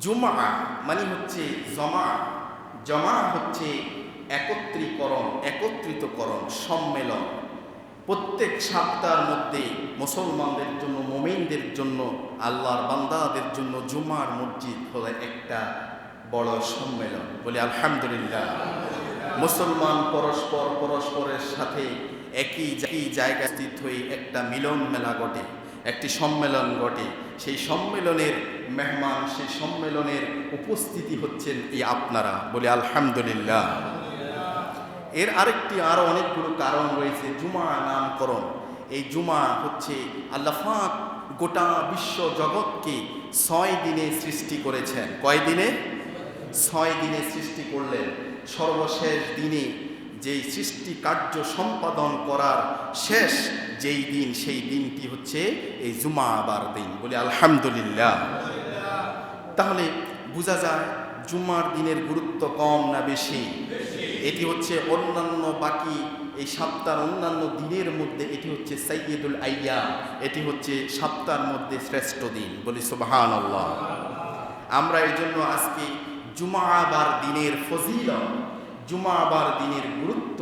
জুমা মানে হচ্ছে জমা জমা হচ্ছে একত্রীকরণ, একত্রিতকরণ, সম্মেলন। প্রত্যেক সপ্তাহের মধ্যে মুসলমানদের জন্য, মোমেনদের জন্য, আল্লাহর বান্দাদের জন্য জুমার মসজিদ হলো একটা বড় সম্মেলন। বলে আলহামদুলিল্লাহ। মুসলমান পরস্পর পরস্পরের সাথে একই একই জায়গায় স্থিত হয়ে একটা মিলন মেলা ঘটে। একটি সম্মেলন ঘটে। সেই সম্মেলনের মেহমান, সেই সম্মেলনের উপস্থিতি হচ্ছেন এই আপনারা। বলে আলহামদুলিল্লাহ। এর আরেকটি আরও অনেকগুলো কারণ রয়েছে। জুমা নামকরণ। এই জুমা হচ্ছে আল্লাফাক গোটা বিশ্ব জগৎকে ছয় দিনে সৃষ্টি করেছেন। কয় দিনে? ছয় দিনে সৃষ্টি করলেন। সর্বশেষ দিনে যেই সৃষ্টি কার্য সম্পাদন করার শেষ যেই দিন, সেই দিনটি হচ্ছে এই জুমা আবার দিন। বলে আলহামদুলিল্লাহ। তাহলে বোঝা যায় জুমার দিনের গুরুত্ব কম না বেশি? এটি হচ্ছে অন্যান্য বাকি এই সপ্তাহের অন্যান্য দিনের মধ্যে এটি হচ্ছে সাইয়দুল আইয়া এটি হচ্ছে সপ্তাহের মধ্যে শ্রেষ্ঠ দিন। বলি সুবাহান আল্লাহ আমরা এই জন্য আজকে জুমাবার দিনের ফজিলত জুমাবার দিনের গুরুত্ব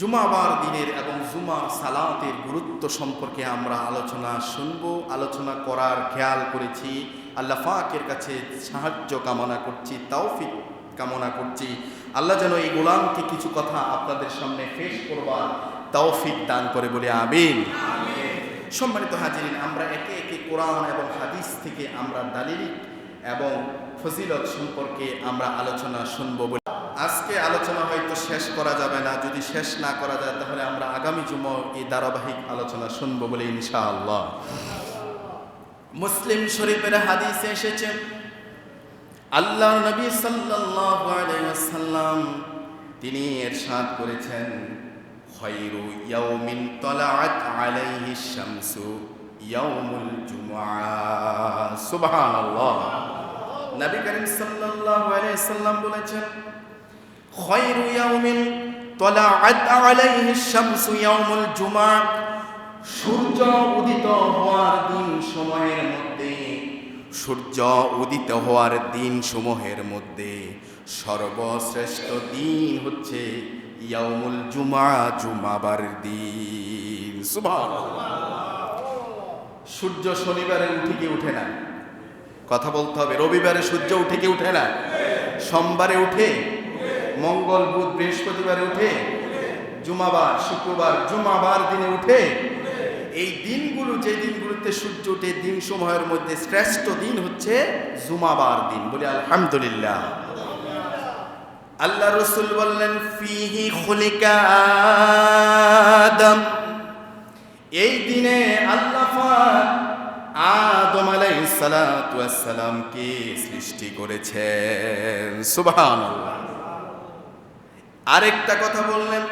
জুমাবার দিনের এবং জুমার সালাতের গুরুত্ব সম্পর্কে আমরা আলোচনা শুনব আলোচনা করার খেয়াল করেছি। আল্লাহ ফাকের কাছে সাহায্য কামনা করছি তৌফিক কামনা করছি। আল্লাহ যেন এই গোলামকে কিছু কথা আপনাদের সামনে পেশ করবার তৌফিক দান করে বলে আমিন। সম্মানিত হাজিরিন আমরা একে একে কোরআন এবং হাদিস থেকে আমরা দালিল এবং ফজিলত সম্পর্কে আমরা আলোচনা শুনব বলে আজকে আলোচনা হয়তো শেষ করা যাবে না। যদি শেষ না করা যায়, তাহলে আমরা আগামী জুম এই ধারাবাহিক আলোচনা শুনব বলে ইনশাআল্লাহ। মুসলিম শরীফের হাদিসে এসেছে আল্লাহ নবী সাল্লাল্লাহু আলাইহি ওয়াসাল্লাম তিনি এরশাদ করেছেন খয়রু ইয়াউমিন তালাআত আলাইহি শামসু ইয়াউমুল জুমআ। সুবহানাল্লাহ। নবী করিম সাল্লাল্লাহু আলাইহি সাল্লাম বলেছেন খয়রু ইয়াউমিন তালাআত আলাইহি শামসু ইয়াউমুল জুমআ সূর্য উদিত হওয়ার দিন সময়ের মধ্যে, সূর্য উদিত হওয়ার দিন সমূহের মধ্যে সর্বশ্রেষ্ঠ দিন হচ্ছে ইয়াউমুল জুমা, জুমাবার দিন। সূর্য শনিবারে উঠে কি উঠে না? কথা বলতে হবে, রবিবারে সূর্য উঠে কি উঠে না? সোমবারে উঠে মঙ্গল বুধ বৃহস্পতিবারে উঠে, জুমাবার, শুক্রবার, জুমাবার দিনে উঠে, এই দিনগুলো, যে দিনগুলোতে সূর্য উঠে দিন সময়ের মধ্যে শ্রেষ্ঠ দিন হচ্ছে জুমাবার দিন। বলি আলহামদুলিল্লাহ। আল্লাহ রসুল বললেন, ফিহি খুলিকা আদম। এই দিনে আল্লাহ আদম সালাতু ওয়াস সালামকে সৃষ্টি করেছেন। সুবহানাল্লাহ। আরেকটা কথা বললেন,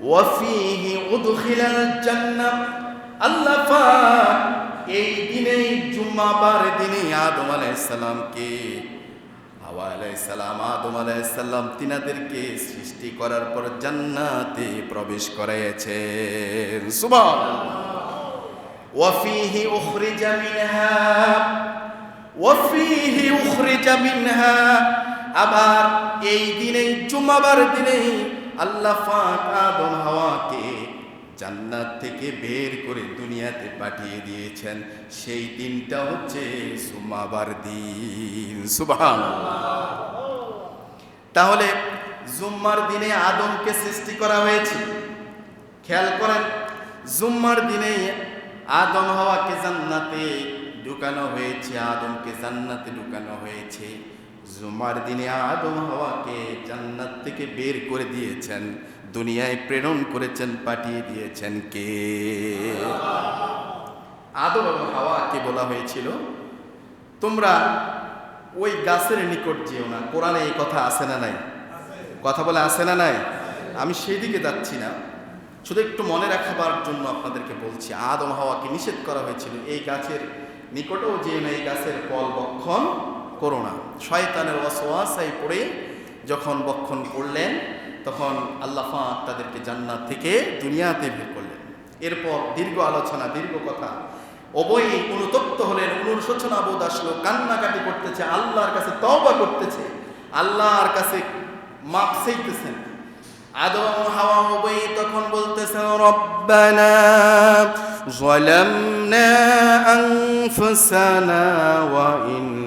ওয়াফিহি উদখিলাল জান্নাহ। আল্লাহ পাক এই দিনেই জুম্মাবার দিনে আদম আলাইহিস সালামকে হাওয়া আলাইহিস সালাম আদম আলাইহিস সালাম তিনাদেরকে সৃষ্টি করার পর জান্নাতে প্রবেশ করাইয়াছেন। সুবহানাল্লাহ। ওয়াফিহি উখরিজা মিনহা। ওয়াফিহি উখরিজা মিনহা। আবার এই দিনেই জুমাবার দিনেই আল্লাহ আদম হাওয়াকে জান্নাত থেকে বের করে দুনিয়াতে পাঠিয়ে দিয়েছেন। সেই দিনটা হচ্ছে জুমাবার দিন। সুবহানাল্লাহ। তাহলে জুম্মার দিনে আদমকে সৃষ্টি করা হয়েছে। খেয়াল করেন, জুম্মার দিনে আদম হওয়াকে জান্নাতে ঢুকানো হয়েছে, আদমকে জান্নাতে ঢুকানো হয়েছে। জুমার দিনে আদম হওয়াকে জান্নাত থেকে বের করে দিয়েছেন, দুনিয়ায় প্রেরণ করেছেন, পাঠিয়ে দিয়েছেন কে? আদম হাওয়াকে বলা হয়েছিল, তোমরা ওই গাছের নিকট যেও না। কোরআনে এই কথা আসে না নাই? কথা বলে আসে না নাই? আমি সেই দিকে যাচ্ছি না। শুধু একটু মনে রাখাবার জন্য আপনাদেরকে বলছি, আদম হাওয়াকে নিষেধ করা হয়েছিল, এই গাছের নিকটেও যে না, এই গাছের ফল বক্ষণ করো না শয়তানের ওয়াসওয়াসায় পড়ে যখন বক্ষণ করলেন তখন আল্লাহ পাক তাদেরকে জান্নাত থেকে দুনিয়াতে বের করলেন এরপর দীর্ঘ আলোচনা দীর্ঘ কথা উভয়ই অনুতপ্ত হলেন অনুশোচনা বোধ আসলো কান্নাকাটি করতেছে আল্লাহর কাছে তওবা করতেছে আল্লাহর কাছে মাপ চাইতেছেন আদম হাওয়া উভয়ই তখন বলতেছে রব্বানা ظلمنا أنفسنا وإن لم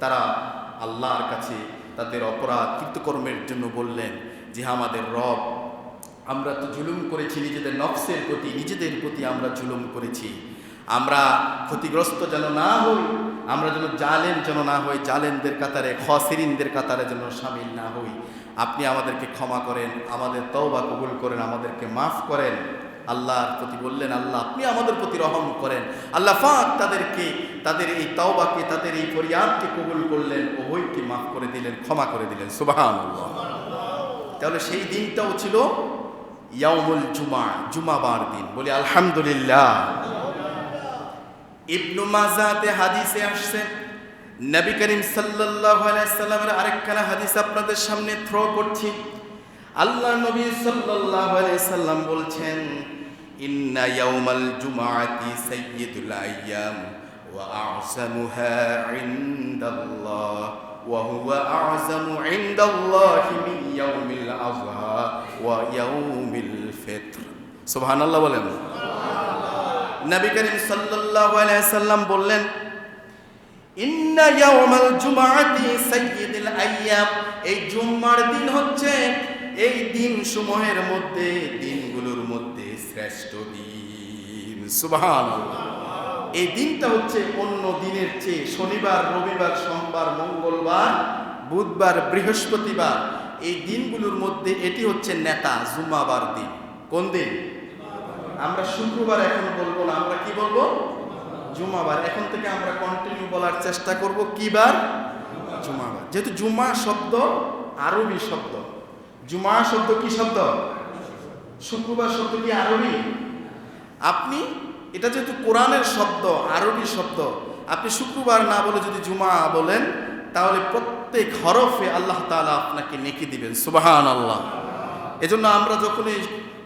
তারা আল্লাহর কাছে তাদের অপরাধ কৃতকর্মের জন্য বললেন যে আমাদের রব, আমরা তো জুলুম করেছি, নিজেদের নকশের প্রতি, নিজেদের প্রতি আমরা জুলুম করেছি। আমরা ক্ষতিগ্রস্ত যেন না হই, আমরা যেন জালেন যেন না হই জালেনদের কাতারে, খসেরিনদের কাতারে যেন সামিল না হই। আপনি আমাদেরকে ক্ষমা করেন, আমাদের তওবা কবুল করেন, আমাদেরকে মাফ করেন। আল্লাহর প্রতি বললেন, আল্লাহ, আপনি আমাদের প্রতি রহম করেন। আল্লাহ ফাঁক তাদেরকে, তাদের এই তাওবাকে, তাদের এই ফরিয়াদকে কবুল করলেন, উভয়কে মাফ করে দিলেন, ক্ষমা করে দিলেন। সুবাহান তাহলে সেই দিনটাও ছিল ইয়াউমুল জুমা, জুমাবার দিন। বলি, আলহামদুলিল্লাহ। ইবনু মাজাতে হাদিসে আসছে, নবী করিম সাল্লাল্লাহু আলাইহি সাল্লামের আরেকখানা হাদিস আপনাদের সামনে থ্রো করছি। আল্লাহ নবী সাল্লাল্লাহু আলাইহি সাল্লাম বলছেন, ইন্না ইয়াউমাল জুমআতি সাইয়্যিদুল আইয়াম ওয়া আ'সামুহা ইনদাল্লাহ ওয়া হুয়া আ'সামু ইনদাল্লাহি মিন ইয়াউমিল আযহা ওয়া ইয়াউমিল ফিত্র। সুবহানাল্লাহ বলেন। নবী করিম সাল্লাল্লাহু আলাইহি সাল্লাম বললেন, ইন্না ইয়াউমাল জুমআতি সাইয়্যিদুল আইয়াম এই জুম্মার দিন হচ্ছে এই দিন সমূহের মধ্যে, দিনগুলোর মধ্যে শ্রেষ্ঠ দিন। সুবহানাল্লাহ। এই দিনটা হচ্ছে অন্য দিনের চেয়ে শনিবার, রবিবার, সোমবার, মঙ্গলবার, বুধবার, বৃহস্পতিবার। এই দিনগুলোর মধ্যে এটি হচ্ছে নেতা জুম্মাবার দিন। কোন দিন? আমরা শুক্রবার এখন বলব না, আমরা কি বলব? জুমাবার। এখন থেকে আমরা কন্টিনিউ বলার চেষ্টা করব কি বার জুমাবার। যেহেতু জুমা শব্দ, আরবি শব্দ। জুমা শব্দ কি শব্দ? শুক্রবার শব্দ কি আরবি? আপনি, এটা যেহেতু কোরআনের শব্দ, আরবি শব্দ, আপনি শুক্রবার না বলে যদি জুমা বলেন, তাহলে প্রত্যেক হরফে আল্লাহ তাআলা আপনাকে নেকি দিবেন সুবাহান আল্লাহ এজন্য আমরা যখনই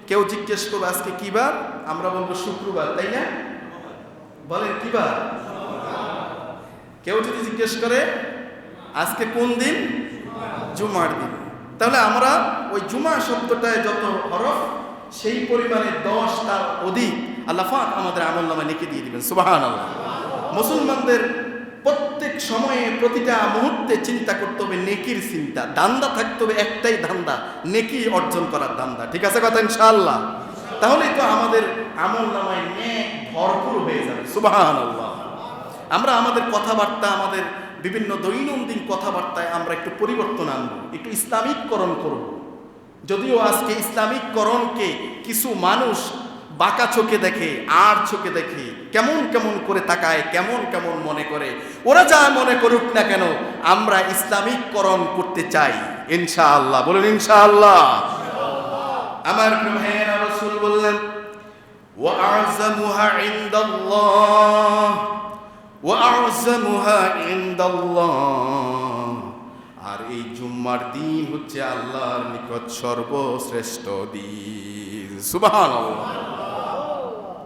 কেউ জিজ্ঞেস করব আজকে কি বার, আমরা বলব শুক্রবার, তাই না? বলেন, কি বার? কেউ যদি জিজ্ঞেস করে, আজকে কোন দিন? জুমার দিন। তাহলে আমরা ওই জুমা শব্দটায় যত হরফ, সেই পরিমাণে দশ তার অধিক আল্লাহ আমাদের আমল নামে লিখে দিয়ে দিবেন। সুবাহান আল্লাহ মুসলমানদের প্রত্যেক সময়ে প্রতিটা মুহূর্তে চিন্তা করতে হবে নেকির চিন্তা। দান্দা থাকতে হবে একটাই ধান্দা, নেকি অর্জন করার দান্দা ঠিক আছে কথা, ইনশাআল্লাহ? তাহলেই তো আমাদের আমল নামায় নেক ভরপুর হয়ে যাবে। সুবাহান আল্লাহ আমরা আমাদের কথাবার্তা, আমাদের বিভিন্ন দৈনন্দিন কথাবার্তায় আমরা একটু পরিবর্তন আনব একটু ইসলামিককরণ করব যদিও আজকে ইসলামিককরণকে কিছু মানুষ বাঁকা চোখে দেখে আর চোখে দেখে কেমন কেমন করে তাকায় কেমন কেমন মনে করে ওরা যা মনে করুক না কেন আমরা ইসলামিককরণ করতে চাই ইনশাআল্লাহ বলুন ইনশাআল্লাহ আমার ভাইয়েরা রসুল বললেন وأعظمها عند الله وأعظمها عند الله আর এই জুম্মার দিন হচ্ছে আল্লাহর নিকট সর্বশ্রেষ্ঠ দিন। সুবাহান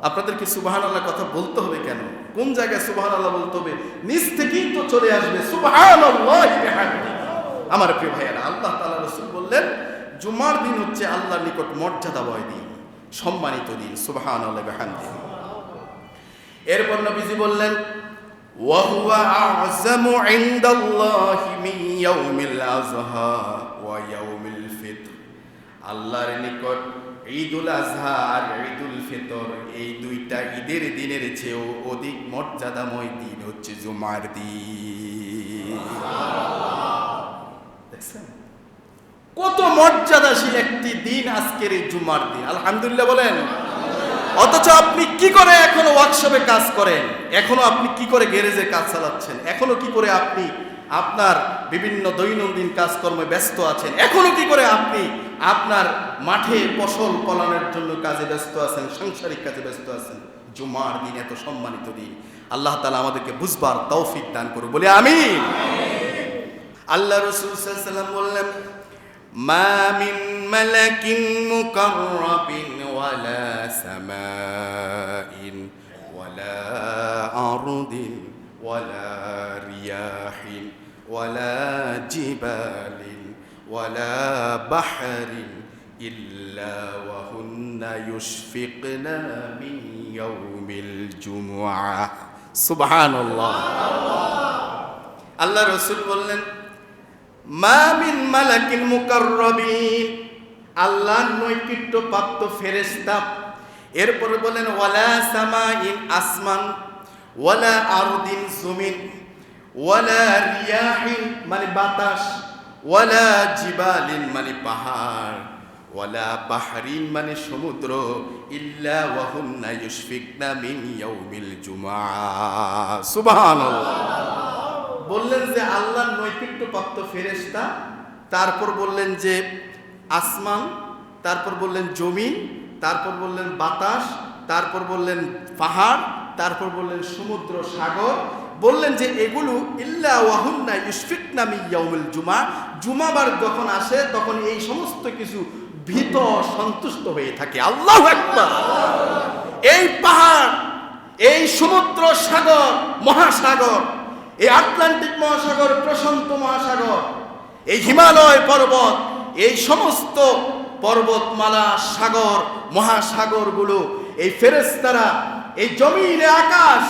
আপনাদেরকে সুবাহান আল্লাহ কথা বলতে হবে কেন? কোন জায়গায় সুবাহান আল্লাহ বলতে হবে? নিজ থেকেই তো চলে আসবে। সুবাহান আমার প্রিয় ভাইয়ারা, আল্লাহ তালা রসুল বললেন জুমার দিন হচ্ছে আল্লাহর নিকট মর্যাদাময় দিন, সম্মানিত দিন। সুবাহান এরপর নবীজি বললেন وهو أعظم عند الله من يوم الأضحى ويوم الفطر আল্লাহর নিকট ঈদুল আজহা আর ঈদুল ফিতর এই দুইটা ঈদের দিনের চেয়েও অধিক মর্যাদাময় দিন হচ্ছে জুমার দিন দেখছেন কত মর্যাদাশীল একটি দিন আজকের এই জুমার দিন আলহামদুলিল্লাহ বলেন অথচ আপনি কি করে এখনও ওয়ার্কশপে কাজ করেন? এখনও আপনি কি করে গ্যারেজে কাজ চালাচ্ছেন? এখনও কি করে আপনি আপনার বিভিন্ন দৈনন্দিন কাজকর্মে ব্যস্ত আছেন? এখনও কি করে আপনি আপনার মাঠে ফসল ফলানোর জন্য কাজে ব্যস্ত আছেন, সাংসারিক কাজে ব্যস্ত আছেন? জুমার দিন, এত সম্মানিত দিন। আল্লাহ তালা আমাদেরকে বুঝবার তৌফিক দান করুন বলে আমি আল্লাহ রসুল সাল্লাম বললেন, মা মিন মালাকিন মুকাররাবিন ওয়ালা সামাইন ওয়ালা আরদিন ওয়ালা রিয়াহিন ওয়ালা জিবালিন ওয়ালা বাহরিন ইল্লা ওয়াহুন্না ইউশফিকনা মিন ইয়াউমিল জুমআহ সুবহানাল্লাহ আল্লাহ রসুল বললেন মামিন মালাকিন মুকাররবিন আল্লাহ নৈকট্য প্রাপ্ত ফেরেশতা। এরপরে বলেন, ওয়ালা সামা ইন আসমান, ওয়ালা আরদিন জমিন, ওয়ালা রিয়াহিন মানে বাতাস, ওয়ালা জিবালিন মানে পাহাড়, ওয়ালা বাহরিন মানে সমুদ্র, ইল্লা ওয়াহুন্না ইউশফিকনা মিন ইয়াউমিল জুমআ। সুবহানাল্লাহ। বললেন যে, আল্লাহর নৈকট্য প্রাপ্ত ফেরেশতা। তারপর বললেন যে আসমান, তারপর বললেন জমিন, তারপর বললেন বাতাস, তারপর বললেন পাহাড়, তারপর বললেন সমুদ্র, সাগর। বললেন যে এগুলো ইল্লা ওয়াহুন্না জুমা। জুমাবার যখন আসে, তখন এই সমস্ত কিছু ভীত, সন্তুষ্ট হয়ে থাকে। আল্লাহু আকবার! এই পাহাড়, এই সমুদ্র, সাগর, মহাসাগর, এই আটলান্টিক মহাসাগর, প্রশান্ত মহাসাগর, এই হিমালয় পর্বত এই সমস্ত পর্বতমালা, সাগর, মহাসাগরগুলো, এই ফেরেস্তারা এই জমিনে আকাশ,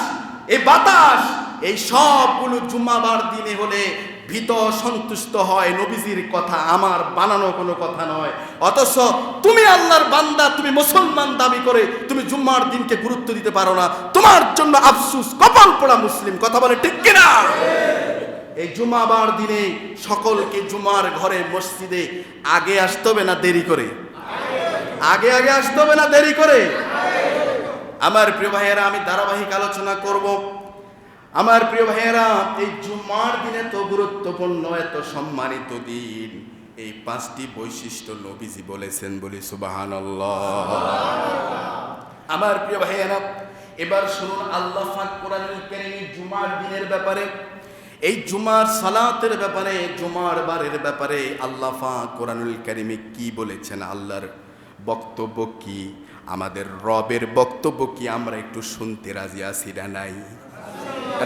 এই বাতাস, এই সবগুলো জুম্মাবার দিনে হলে ভীত সন্তুষ্ট হয় নবীজির কথা, আমার বানানো কোনো কথা নয়। অথচ তুমি আল্লাহর বান্দা, তুমি মুসলমান দাবি করে তুমি জুম্মার দিনকে গুরুত্ব দিতে পারো না। তোমার জন্য আফসুস, কপাল পোড়া মুসলিম, কথা বলে ঠিক কিনা? এই জুমাবার দিনে সকলকে জুমার ঘরে, মসজিদে আগে আসতে হবে না দেরি করে? আগে আগে আসতে হবে না দেরি করে? আমার প্রিয় ভাইয়েরা, আমি ধারাবাহিক আলোচনা করব। আমার প্রিয় ভাইয়েরা, এই জুমার দিনে তো গুরুত্বপূর্ণ, এত সম্মানিত দিন। এই পাঁচটি বৈশিষ্ট্য নবীজি বলেছেন বলি সুবাহান আমার প্রিয় ভাইয়েরা, এবার শুনুন আল্লাহ ফাক কোরআনুল কারীমে জুমার দিনের ব্যাপারে। এই জুমার সালাতের ব্যাপারে, জুমার বারের ব্যাপারে আল্লাহ ফাক কোরআনুল কারীমে কি বলেছেন? আল্লাহর বক্তব্য কি? আমাদের রবের বক্তব্য কি? আমরা একটু শুনতে রাজি আছি না নাই?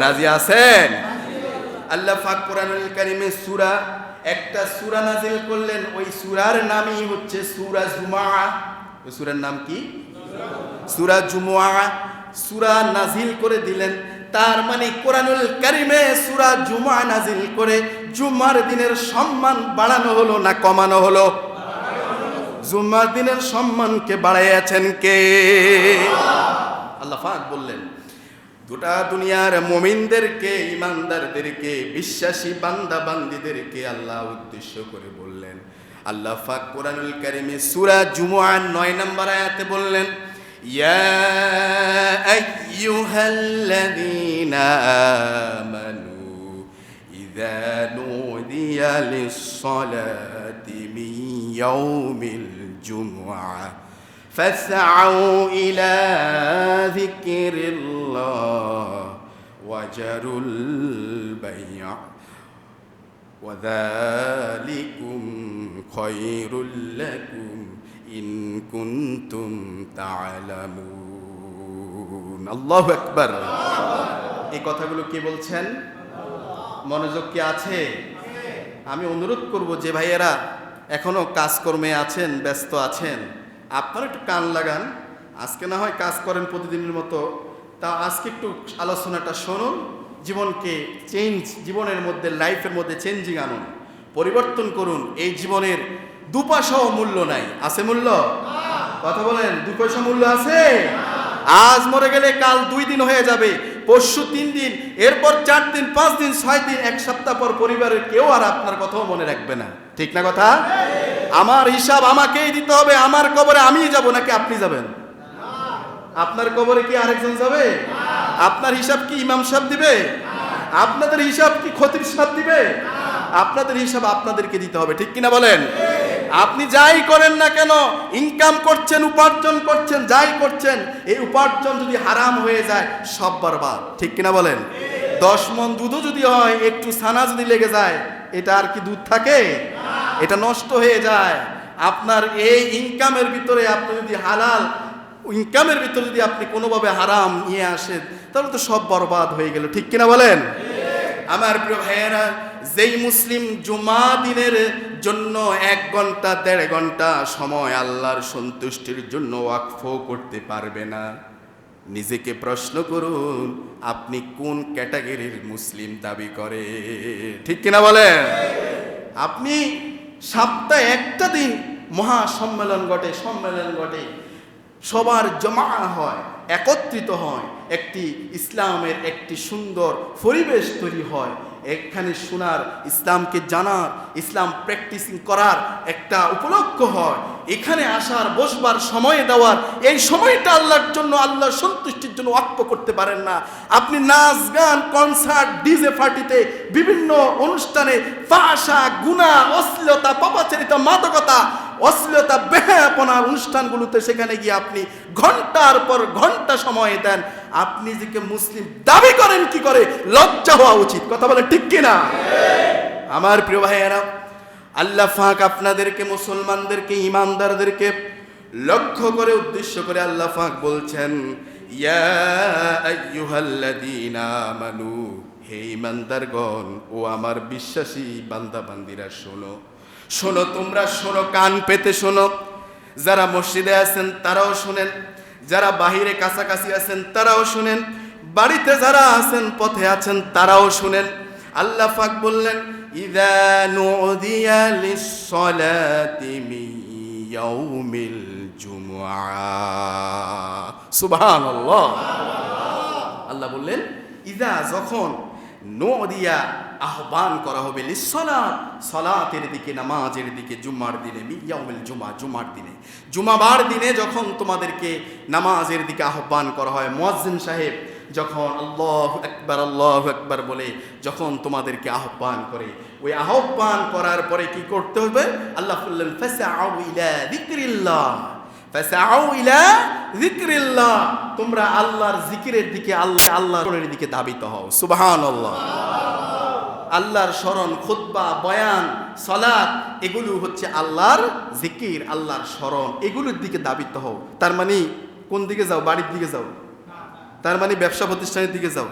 রাজি আছেন? আল্লাহ ফাক কোরআনুল কারিমে সূরা, একটা সুরা নাজিল করলেন। ওই সুরার নামই হচ্ছে সুরা জুমা ওই সূরার নাম কি? সুরা জুমুয়া সুরা নাজিল করে দিলেন। তার মানে কোরআনুল কারিমে সূরা জুমআ নাজিল করে জুমার দিনের সম্মান বাড়ানো হলো না কমানো হলো? জুম্মার দিনের সম্মানকে বাড়াইয়াছেন কে? আল্লাহ পাক বললেন, গোটা দুনিয়ার মমিনদেরকে, ইমানদারদেরকে, বিশ্বাসী বান্দা বান্দিদেরকে আল্লাহ উদ্দেশ্য করে বললেন। আল্লাহ ফাক কোরআনুল কারিমে সূরা জুমুআর 9 নম্বর আয়াতে বললেন, ইয়া أيها الذين آمنوا إذا نودي للصلاة من يوم الجمعة فاسعوا إلى ذكر الله وجروا البيع وذلكم خير لكم إن كنتم تعلمون. করুন আল্লাহ একবার এই কথাগুলো কে বলছেন? মনোযোগ কি আছে? আমি অনুরোধ করব যে ভাইয়েরা এখনও কাজকর্মে আছেন, ব্যস্ত আছেন, আপনারা একটু কান লাগান। আজকে না হয় কাজ করেন প্রতিদিনের মতো। তা আজকে একটু আলোচনাটা শুনুন, জীবনকে চেঞ্জ জীবনের মধ্যে লাইফের মধ্যে চেঞ্জিং আনুন, পরিবর্তন করুন। এই জীবনের দুপাশাও মূল্য নাই। আছে মূল্য? কথা বলেন দুপাশা মূল্য আছে? আজ মরে গেলে কাল দুই দিন হয়ে যাবে। পরশু তিন দিন, এরপর চার দিন, পাঁচ দিন, ছয় দিন, এক সপ্তাহ পর পরিবারের কেউ আর আপনার কথাও মনে রাখবে না। ঠিক না কথা? আমার হিসাব আমাকেই দিতে হবে, আমার কবরে আমিই যাব নাকি আপনি যাবেন? আপনার কবরে কি আরেকজন যাবে? আপনার হিসাব কি ইমাম সাহেব দিবে? আপনাদের হিসাব কি খতিব সাহেব দিবে? আপনাদের হিসাব আপনাদেরকে দিতে হবে, ঠিক কিনা বলেন? আপনি যাই করেন না কেন ইনকাম করছেন, উপার্জন করছেন, যাই করছেন, এই উপার্জন যদি হারাম হয়ে যায়, সব বরবাদ। ঠিক কিনা বলেন? দশ মন দুধও যদি হয়, একটু ছানা যদি লেগে যায়, এটা আর কি দুধ থাকে? এটা নষ্ট হয়ে যায়। আপনার এই ইনকামের ভিতরে আপনি যদি হালাল ইনকামের ভিতরে যদি আপনি কোনোভাবে হারাম নিয়ে আসেন, তাহলে তো সব বরবাদ হয়ে গেল। ঠিক কিনা বলেন? আমার প্রিয় ভাইয়েরা যেই মুসলিম জুমা দিনের জন্য এক ঘণ্টা, দেড় ঘণ্টা সময় আল্লাহর সন্তুষ্টির জন্য ওয়াকফ করতে পারবে না। নিজেকে প্রশ্ন করুন, আপনি কোন ক্যাটাগরির মুসলিম দাবি করে? ঠিক কিনা বলেন? আপনি সপ্তাহে একটা দিন মহা সম্মেলন ঘটে সম্মেলন ঘটে, সবার জমা হয়, একত্রিত হয়, একটি ইসলামের একটি সুন্দর পরিবেশ তৈরি হয় এখানে শোনার ইসলামকে জানার, ইসলাম প্র্যাকটিসিং করার একটা উপলক্ষ হয়। এখানে আসার, বসবার সময় দেওয়ার, এই সময়টা আল্লাহর জন্য, আল্লাহর সন্তুষ্টির জন্য অক্ষ করতে পারেন না। আপনি নাচ, গান কনসার্ট ডিজে পার্টিতে বিভিন্ন অনুষ্ঠানে ফাঁসা, গুণা, অশ্লীলতা, পাপাচারিতা, মাদকতা, অশ্লীলতা বেহাপনার অনুষ্ঠানগুলোতে সেখানে গিয়ে আপনি ঘণ্টার পর ঘণ্টা সময় দেন। আপনি যে মুসলিম, দাবি করেন কি করে? লজ্জা হওয়া উচিত। কথা বলে ঠিক কিনা? আমার প্রিয় ভাইয়েরা, আল্লাহ ফাঁক আপনাদেরকে, মুসলমানদেরকে, ইমানদারদেরকে লক্ষ্য করে, উদ্দেশ্য করে আল্লাহ ফাঁক বলছেন আমানু, হে ইমানদারগণ ও আমার বিশ্বাসী বান্দা বান্দিরা শোনো। শোনো, তোমরা শোনো, কান পেতে শোনো। যারা মসজিদে আছেন, তারাও শোনেন। যারা বাহিরে কাছাকাছি আছেন, তারাও শুনেন। বাড়িতে যারা আছেন, পথে আছেন, তারাও শুনেন। আল্লাহ পাক বললেন আল্লাহ বললেন, ইদা যখন নদিয়া আহ্বান করা হবে লিসলাত সলাতের দিকে, নামাজের দিকে, জুম্মার দিনে মিয়াউল জুমা জুমার দিনে। জুমাবার দিনে যখন তোমাদেরকে নামাজের দিকে আহ্বান করা হয়, মুয়াজ্জিন সাহেব যখন আল্লাহ একবার আল্লাহ একবার বলে যখন তোমাদেরকে আহ্বান করে, ওই আহ্বান করার পরে কি করতে হবে? আল্লাহ তোমরা আল্লাহর জিকিরের দিকে, আল্লাহ আল্লাহর দিকে ধাবিত হও। সুবহানাল্লাহ। আল্লাহর স্মরণ, খুতবা, বয়ান সলাৎ এগুলো হচ্ছে আল্লাহর জিকির আল্লাহর স্মরণ। এগুলোর দিকে দাবিত হও। তার মানে কোন দিকে যাও? বাড়ির দিকে যাও। তার মানে ব্যবসা প্রতিষ্ঠানের দিকে যাও।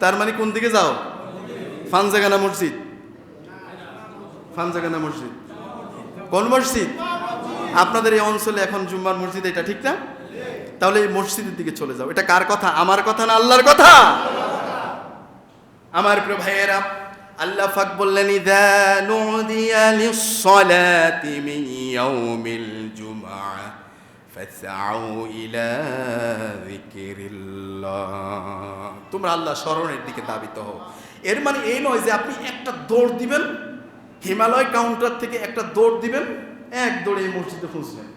তার মানে কোন দিকে যাও? ফানজাগানা মসজিদ। ফানজাগানা মসজিদ। কোন মসজিদ? আপনাদের এই অঞ্চলে এখন জুম্মার মসজিদ, এটা ঠিক না? তাহলে এই মসজিদের দিকে চলে যাও। এটা কার কথা? আমার কথা না আল্লাহর কথা? আমার প্রিয় ভাইয়েরা, আল্লাহ ফাক বললেন, ইদা নুদিয়া লিসসালাতি মিন ইয়াউমিল জুমআ, ফাসআউ ইলা যিকরিল্লাহ. তোমরা আল্লাহ স্মরণের দিকে দাবিত হও। এর মানে এই নয় যে আপনি একটা দৌড় দিবেন, হিমালয় কাউন্টার থেকে একটা দৌড় দিবেন এক দৌড়ে এই মসজিদে পৌঁছবেন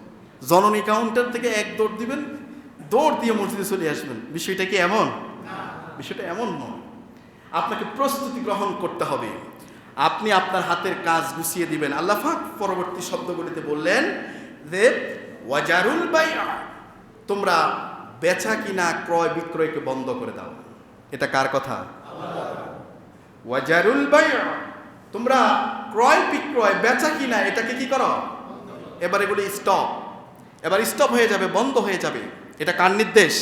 জননী কাউন্টার থেকে এক দৌড় দিবেন, দৌড় দিয়ে মসজিদে চলে আসবেন। বিষয়টা কি এমন? বিষয়টা এমন নয়। আপনাকে প্রস্তুতি গ্রহণ করতে হবে। আপনি আপনার হাতের কাজ গুছিয়ে দিবেন। আল্লাহ ফাক পরবর্তী শব্দগুলিতে বললেন যে, ওয়াজারুল বাই তোমরা বেচা কিনা, ক্রয় বিক্রয়কে বন্ধ করে দাও। এটা কার কথা? ওয়াজারুল বাই তোমরা ক্রয় বিক্রয়, বেচা কিনা, এটাকে কি করো? এবার এগুলি স্টপ এবার স্টপ হয়ে যাবে, বন্ধ হয়ে যাবে। এটা কার নির্দেশ?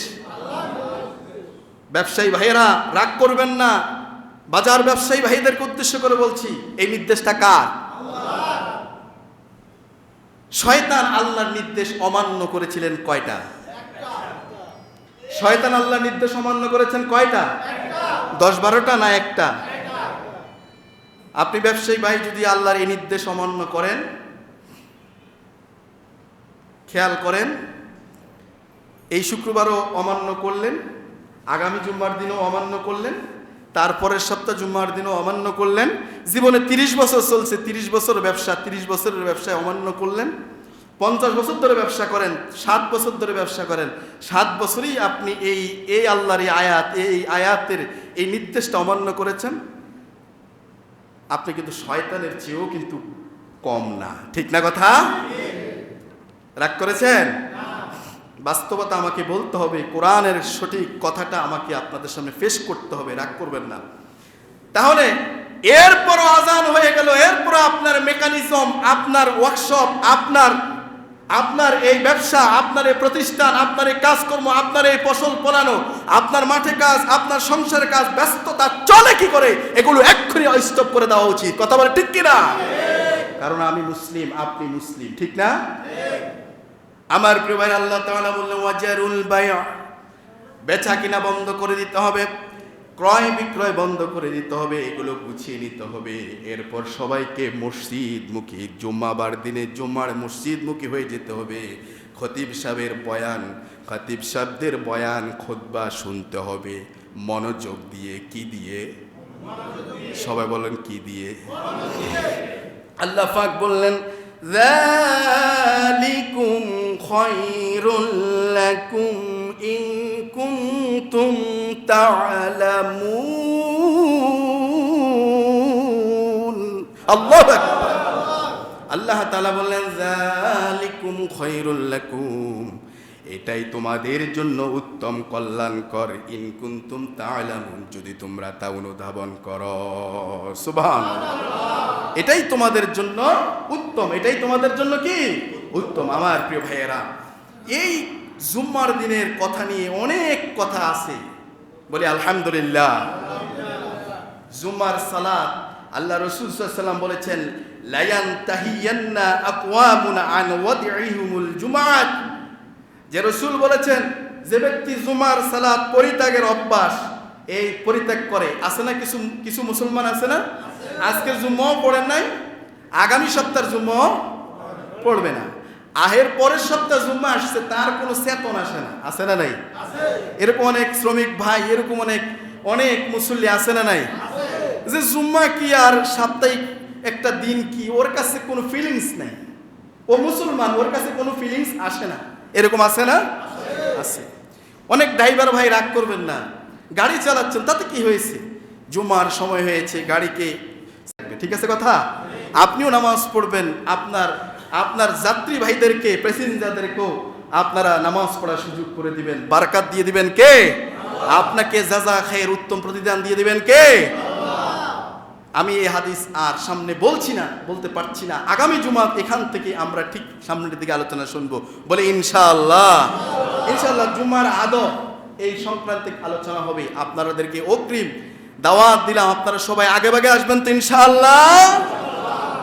ব্যবসায়ী ভাইয়েরা, রাগ করবেন না। বাজার ব্যবসায়ী ভাইদেরকে উদ্দেশ্য করে বলছি, এই নির্দেশটা কার? শয়তান আল্লাহর নির্দেশ অমান্য করেছিলেন কয়টা? শয়তান আল্লাহর নির্দেশ অমান্য করেছেন কয়টা? দশ বারোটা না একটা? আপনি ব্যবসায়ী ভাই যদি আল্লাহর এই নির্দেশ অমান্য করেন খেয়াল করেন, এই শুক্রবারও অমান্য করলেন, আগামী জুম্মার দিনও অমান্য করলেন, তারপরের সপ্তাহ জুম্মার দিনও অমান্য করলেন, জীবনে তিরিশ বছর চলছে, তিরিশ বছর ব্যবসা, তিরিশ বছরের ব্যবসায় অমান্য করলেন, পঞ্চাশ বছর ধরে ব্যবসা করেন, সাত বছর ধরে ব্যবসা করেন, সাত বছরই আপনি এই এই আল্লাহর এই আয়াত, এই আয়াতের এই নির্দেশটা অমান্য করেছেন, আপনি কিন্তু শয়তানের চেয়েও কিন্তু কম না। ঠিক না কথা? রাগ করেছেন? বাস্তবতা আমাকে বলতে হবে কোরআনের সঠিক কথাটা আমাকে আপনাদের সামনে ফেস করতে হবে রাগ করবেন না। তাহলে এরপরও আজান হয়ে গেল এরপর আপনার মেকানিজম আপনার ওয়ার্কশপ আপনার আপনার এই ব্যবসা আপনার এই প্রতিষ্ঠান আপনার এই কাজকর্ম আপনার এই ফসল ফলানো আপনার মাঠে কাজ আপনার সংসারের কাজ ব্যস্ততা চলে কি করে? এগুলো এক্ষুনি স্টপ করে দেওয়া উচিত। কথা বলে ঠিক কিনা? কারণ আমি মুসলিম আপনি মুসলিম ঠিক না? আমার ভাই, আল্লাহ তাআলা বললেন, ওয়াজারুল বায়া বেচা কিনা বন্ধ করে দিতে হবে, ক্রয় বিক্রয় বন্ধ করে দিতে হবে, এগুলো গুছিয়ে নিতে হবে। এরপর সবাইকে মসজিদ মুখী জুম্মাবার দিনে জুম্মার মসজিদ মুখী হয়ে যেতে হবে। খতিব সাহেবের বয়ান, খতিব সাহেবদের বয়ান খোদবা শুনতে হবে। মনোযোগ দিয়ে, কি দিয়ে? সবাই বলেন, কি দিয়ে? আল্লাহ পাক বললেন ذلكم خير لكم إن كنتم تعلمون الله أكبر আল্লাহ তাআলা বললেন জালিকুম খৈরুল লাকুম এটাই তোমাদের জন্য উত্তম কল্যাণকর। ইনকুন্তুম তাআলামুন, যদি তোমরা তা অনুধাবন করো। সুবহানাল্লাহ। এটাই তোমাদের জন্য উত্তম। এটাই তোমাদের জন্য কি? উত্তম। আমার প্রিয় ভাইয়েরা, এই জুম্মার দিনের কথা নিয়ে অনেক কথা আছে। বলি আলহামদুলিল্লাহ। জুম্মার সালাত, আল্লাহ রসুল সাল্লাম বলেছেন লায়ান তাহিয়ান্না আকওয়ামুন আন ওয়াদিহিমুল জুমাত যে রসুল বলেছেন, যে ব্যক্তি জুমার সালাত পরিত্যাগের অভ্যাস, এই পরিত্যাগ করে। আছে না কিছু কিছু মুসলমান আছে না? আজকে জুম্মাও পড়েন নাই, আগামী সপ্তাহের জুম্মাও পড়বে না। আহের পরের সপ্তাহ জুম্মা আসছে, তার কোনো চেতন আসে না। আছে না নাই? এরকম অনেক শ্রমিক ভাই, এরকম অনেক অনেক মুসল্লি আছে না নাই? যে জুম্মা কি আর সাপ্তাহিক একটা দিন কি? ওর কাছে কোনো ফিলিংস নাই। ও মুসলমান, ওর কাছে কোনো ফিলিংস আসে না। এরকম আছে না? আছে। অনেক ড্রাইভার ভাই রাগ করবেন না। গাড়ি চালাচ্ছেন, তাতে কি হয়েছে? জুমার সময় হয়েছে, গাড়িকে ঠিক আছে কথা? আপনিও নামাজ পড়বেন, আপনার আপনার যাত্রী ভাইদেরকে, প্যাসেঞ্জারদেরকেও আপনারা নামাজ পড়ার সুযোগ করে দিবেন। বারকাত দিয়ে দিবেন কে? আপনাকে যা যা খায়ের উত্তম প্রতিদান দিয়ে দিবেন কে? আমি এই হাদিস আর সামনে বলছি না, বলতে পারছি না। আগামী জুমা এখান থেকে আমরা ঠিক সামনের দিকে আলোচনা শুনব। বলে ইনশাল্লাহ ইনশাল্লাহ জুমার আদব এই সংক্রান্ত আলোচনা হবে। আপনাদেরকে অগ্রিম দাওয়াত দিলাম। আপনারা সবাই আগে আসবেন তো ইনশাআল্লাহ।